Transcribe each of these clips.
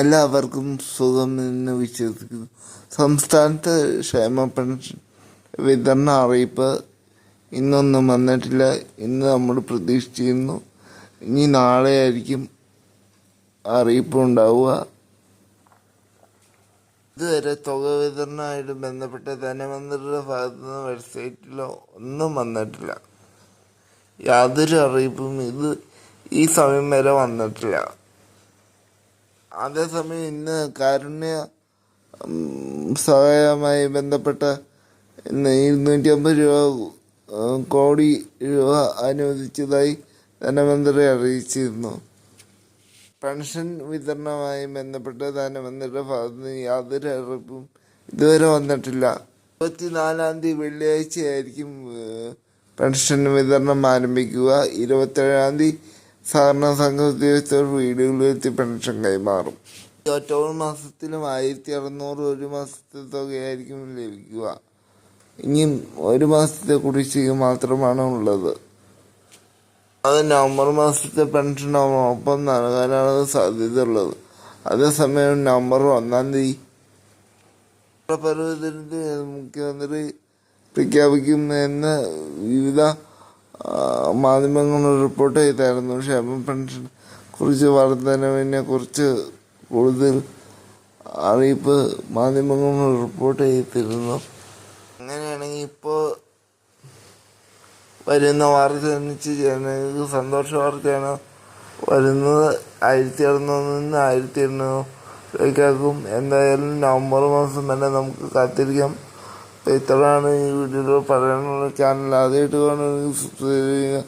എല്ലാവർക്കും സുഖമെന്ന് വിശ്വസിക്കുന്നു. സംസ്ഥാനത്ത് ക്ഷേമ പെൻഷൻ വിതരണ അറിയിപ്പ് ഇന്നൊന്നും വന്നിട്ടില്ല. ഇന്ന് നമ്മൾ പ്രതീക്ഷിച്ചിരുന്നു. ഇനി നാളെ ആയിരിക്കും അറിയിപ്പ് ഉണ്ടാവുക. ഇതുവരെ തുക വിതരണമായിട്ട് ബന്ധപ്പെട്ട ധനമന്ത്രിയുടെ ഭാഗത്തു നിന്ന് വെബ്സൈറ്റിലോ ഒന്നും വന്നിട്ടില്ല. യാതൊരു അറിയിപ്പും ഇത് ഈ സമയം വരെ വന്നിട്ടില്ല. അതേസമയം ഇന്ന് കാരുണ്യ സഹായമായി ബന്ധപ്പെട്ട ഇന്ന് ഇരുന്നൂറ്റി അമ്പത് രൂപ കോടി രൂപ അനുവദിച്ചതായി ധനമന്ത്രി അറിയിച്ചിരുന്നു. പെൻഷൻ വിതരണവുമായി ബന്ധപ്പെട്ട് ധനമന്ത്രിയുടെ ഭാഗത്ത് യാതൊരു അറിയിപ്പും ഇതുവരെ വന്നിട്ടില്ല. ഇരുപത്തിനാലാം തീയതി വെള്ളിയാഴ്ചയായിരിക്കും പെൻഷൻ വിതരണം ആരംഭിക്കുക. ഇരുപത്തേഴാം തീയതി സഹകരണ സംഘ ഉദ്യോഗസ്ഥർ വീടുകളിലെത്തി പെൻഷൻ കൈമാറും. ഒക്ടോബർ മാസത്തിലും ആയിരത്തി അറുന്നൂറ് ഒരു മാസത്തെ തുകയായിരിക്കും ലഭിക്കുക. ഇനിയും ഒരു മാസത്തെ കുടിശ്ശിക മാത്രമാണ് ഉള്ളത്. അത് നവംബർ മാസത്തെ പെൻഷൻ ഒപ്പം നൽകാനാണ് സാധ്യതയുള്ളത്. അതേസമയം നവംബർ ഒന്നാം തീയതി പർവതത്തിൽ മുഖ്യമന്ത്രി പ്രഖ്യാപിക്കുമെന്ന് വിവിധ മാധ്യമങ്ങൾ റിപ്പോർട്ട് ചെയ്തായിരുന്നു. ക്ഷേമ പെൻഷൻ കുറിച്ച് വർധനവിനെ കുറിച്ച് കൂടുതൽ അറിയിപ്പ് മാധ്യമങ്ങൾ റിപ്പോർട്ട് ചെയ്തിരുന്നു അങ്ങനെയാണെങ്കിൽ ഇപ്പോൾ വരുന്ന വാർത്ത അനുസരിച്ച് ജനങ്ങൾക്ക് സന്തോഷ വാർത്തയാണ് വരുന്നത് ആയിരത്തി അറുന്നൂറിൽ നിന്ന് ആയിരത്തി എണ്ണൂറിലേക്കാക്കും എന്തായാലും നവംബർ മാസം വരെ നമുക്ക് കാത്തിരിക്കാം. ഇത്രയാണ് ഈ വീഡിയോ പറയാനുള്ള ചാനൽ ആദ്യമായിട്ട് കാണുന്നത് സബ്സ്ക്രൈബ് ചെയ്യുക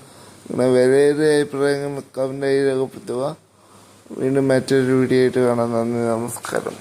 നിങ്ങളുടെ വിലയേറിയ അഭിപ്രായങ്ങൾ കമന്റായി രേഖപ്പെടുത്തുക വീണ്ടും മറ്റൊരു വീഡിയോ ആയിട്ട് കാണാം. നന്ദി നമസ്കാരം.